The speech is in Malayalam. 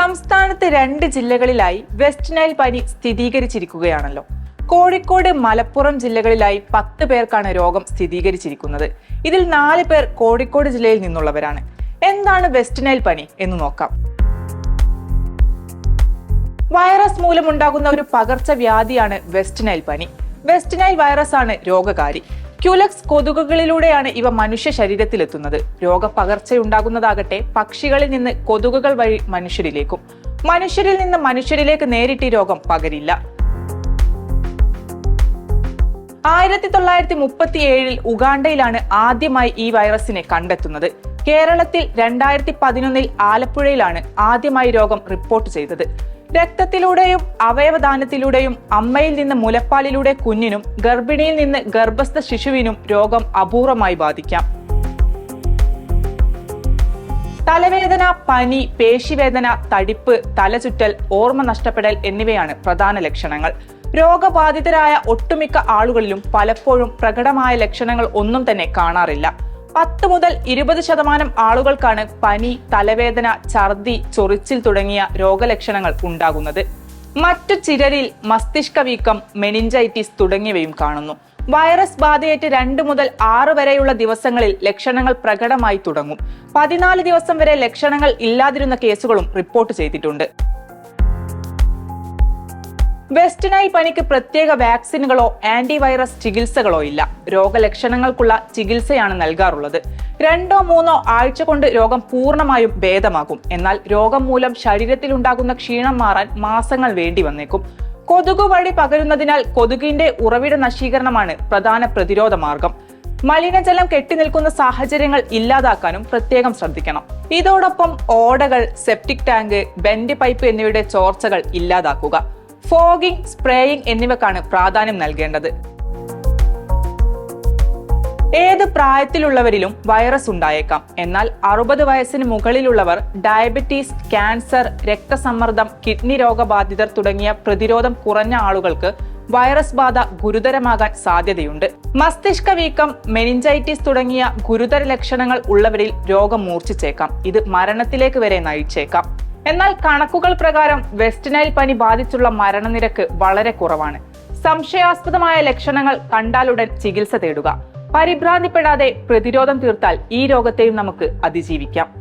സംസ്ഥാനത്ത് രണ്ട് ജില്ലകളിലായി വെസ്റ്റ് നൈൽ പനി സ്ഥിരീകരിച്ചിരിക്കുകയാണല്ലോ. കോഴിക്കോട് മലപ്പുറം ജില്ലകളിലായി പത്ത് പേർക്കാണ് രോഗം സ്ഥിരീകരിച്ചിരിക്കുന്നത്. ഇതിൽ നാല് പേർ കോഴിക്കോട് ജില്ലയിൽ നിന്നുള്ളവരാണ്. എന്താണ് വെസ്റ്റ് നൈൽ പനി എന്ന് നോക്കാം. വൈറസ് മൂലമുണ്ടാകുന്ന ഒരു പകർച്ചവ്യാധിയാണ് വെസ്റ്റ് നൈൽ പനി. വെസ്റ്റ് നൈൽ വൈറസ് ആണ് രോഗകാരി. ക്യുലക്സ് കൊതുകുകളിലൂടെയാണ് ഇവ മനുഷ്യ ശരീരത്തിലെത്തുന്നത്. രോഗപകർച്ചയുണ്ടാകുന്നതാകട്ടെ പക്ഷികളിൽ നിന്ന് കൊതുകുകൾ വഴി മനുഷ്യരിലേക്കും. മനുഷ്യരിൽ നിന്ന് മനുഷ്യരിലേക്ക് നേരിട്ട് രോഗം പകരില്ല. ആയിരത്തി തൊള്ളായിരത്തി മുപ്പത്തി ഏഴിൽ ഉഗാണ്ടയിലാണ് ആദ്യമായി ഈ വൈറസിനെ കണ്ടെത്തുന്നത്. കേരളത്തിൽ രണ്ടായിരത്തി പതിനൊന്നിൽ ആലപ്പുഴയിലാണ് ആദ്യമായി രോഗം റിപ്പോർട്ട് ചെയ്തത്. രക്തത്തിലൂടെയും അവയവദാനത്തിലൂടെയും അമ്മയിൽ നിന്ന് മുലപ്പാലിലൂടെ കുഞ്ഞിനും ഗർഭിണിയിൽ നിന്ന് ഗർഭസ്ഥ ശിശുവിനും രോഗം അപൂർവമായി ബാധിക്കാം. തലവേദന പനി പേശിവേദന തടിപ്പ് തലചുറ്റൽ ഓർമ്മ നഷ്ടപ്പെടൽ എന്നിവയാണ് പ്രധാന ലക്ഷണങ്ങൾ. രോഗബാധിതരായ ഒട്ടുമിക്ക ആളുകളിലും പലപ്പോഴും പ്രകടമായ ലക്ഷണങ്ങൾ ഒന്നും തന്നെ കാണാറില്ല. പത്ത് മുതൽ ഇരുപത് ശതമാനം ആളുകൾക്കാണ് പനി തലവേദന ഛർദി ചൊറിച്ചിൽ തുടങ്ങിയ രോഗലക്ഷണങ്ങൾ ഉണ്ടാകുന്നത്. മറ്റു ചിലരിൽ മസ്തിഷ്ക വീക്കം മെനിഞ്ചൈറ്റിസ് തുടങ്ങിയവയും കാണുന്നു. വൈറസ് ബാധയേറ്റ് രണ്ട് മുതൽ ആറ് വരെയുള്ള ദിവസങ്ങളിൽ ലക്ഷണങ്ങൾ പ്രകടമായി തുടങ്ങും. പതിനാല് ദിവസം വരെ ലക്ഷണങ്ങൾ ഇല്ലാതിരുന്ന കേസുകളും റിപ്പോർട്ട് ചെയ്തിട്ടുണ്ട്. വെസ്റ്റ് നൈൽ പനിക്ക് പ്രത്യേക വാക്സിനുകളോ ആന്റിവൈറസ് ചികിത്സകളോ ഇല്ല. രോഗലക്ഷണങ്ങൾക്കുള്ള ചികിത്സയാണ് നൽകാറുള്ളത്. രണ്ടോ മൂന്നോ ആഴ്ച കൊണ്ട് രോഗം പൂർണമായും ഭേദമാകും. എന്നാൽ രോഗം മൂലം ശരീരത്തിലുണ്ടാകുന്ന ക്ഷീണം മാറാൻ മാസങ്ങൾ വേണ്ടി വന്നേക്കും. കൊതുകു വഴി പകരുന്നതിനാൽ കൊതുകിന്റെ ഉറവിട നശീകരണമാണ് പ്രധാന പ്രതിരോധ മാർഗം. മലിനജലം കെട്ടിനിൽക്കുന്ന സാഹചര്യങ്ങൾ ഇല്ലാതാക്കാനും പ്രത്യേകം ശ്രദ്ധിക്കണം. ഇതോടൊപ്പം ഓടകൾ സെപ്റ്റിക് ടാങ്ക് ബെൻഡ് പൈപ്പ് എന്നിവയുടെ ചോർച്ചകൾ ഇല്ലാതാക്കുക. ഫോഗിംഗ് സ്പ്രേയിങ് എന്നിവക്കാണ് പ്രാധാന്യം നൽകേണ്ടത്. ഏത് പ്രായത്തിലുള്ളവരിലും വൈറസ് ഉണ്ടായേക്കാം. എന്നാൽ അറുപത് വയസ്സിന് മുകളിലുള്ളവർ ഡയബറ്റീസ് ക്യാൻസർ രക്തസമ്മർദ്ദം കിഡ്നി രോഗബാധിതർ തുടങ്ങിയ പ്രതിരോധം കുറഞ്ഞ ആളുകൾക്ക് വൈറസ് ബാധ ഗുരുതരമാകാൻ സാധ്യതയുണ്ട്. മസ്തിഷ്ക വീക്കം മെനിഞ്ചൈറ്റിസ് തുടങ്ങിയ ഗുരുതര ലക്ഷണങ്ങൾ ഉള്ളവരിൽ രോഗം മൂർച്ഛിച്ചേക്കാം. ഇത് മരണത്തിലേക്ക് വരെ നയിച്ചേക്കാം. എന്നാൽ കണക്കുകൾ പ്രകാരം വെസ്റ്റ് നൈൽ പനി ബാധിച്ചുള്ള മരണനിരക്ക് വളരെ കുറവാണ്. സംശയാസ്പദമായ ലക്ഷണങ്ങൾ കണ്ടാലുടൻ ചികിത്സ തേടുക. പരിഭ്രാന്തിപ്പെടാതെ പ്രതിരോധം തീർത്താൽ ഈ രോഗത്തെയും നമുക്ക് അതിജീവിക്കാം.